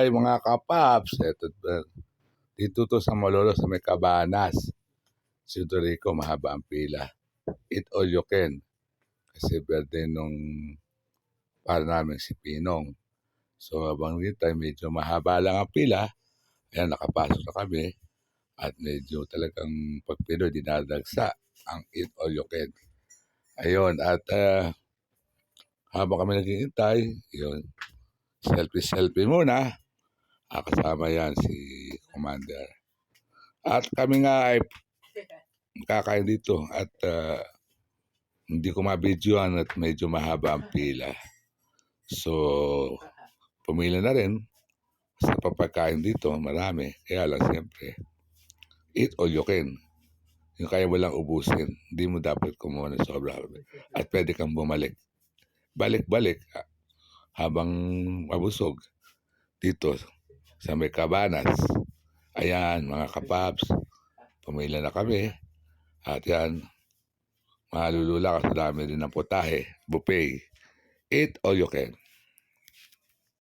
Ay mga kapaps, eto ba? Dito to sa Malolo sa may Cabanas. Si Rico, mahaba ang pila. Eat all you can. Kasi birthday nung para namin si Pinong. So habang dito ay medyo mahaba lang ang pila, ayan nakapasok na kami. At medyo talagang pag dinadagsa ang eat all you can. Ayun, at ah, habang kami naghihintay, yun, selfie-selfie muna. Ah, kasama yan si Commander. At kami nga ay kakain dito at ah, hindi ko mabidyoan at medyo mahaba ang pila. So, pumila na rin sa papagkain dito, marami. Kaya lang siyempre, eat all you can. Yung kaya mo lang ubusin, hindi mo dapat kumuha ng sobra. At pwede kang bumalik. Balik-balik ah, habang mabusog dito sa may kabanas. Ayan, mga kapaps, pumila na kami. At yan, malulula ka sa dami rin ng putahe, buffet. Eat all you can.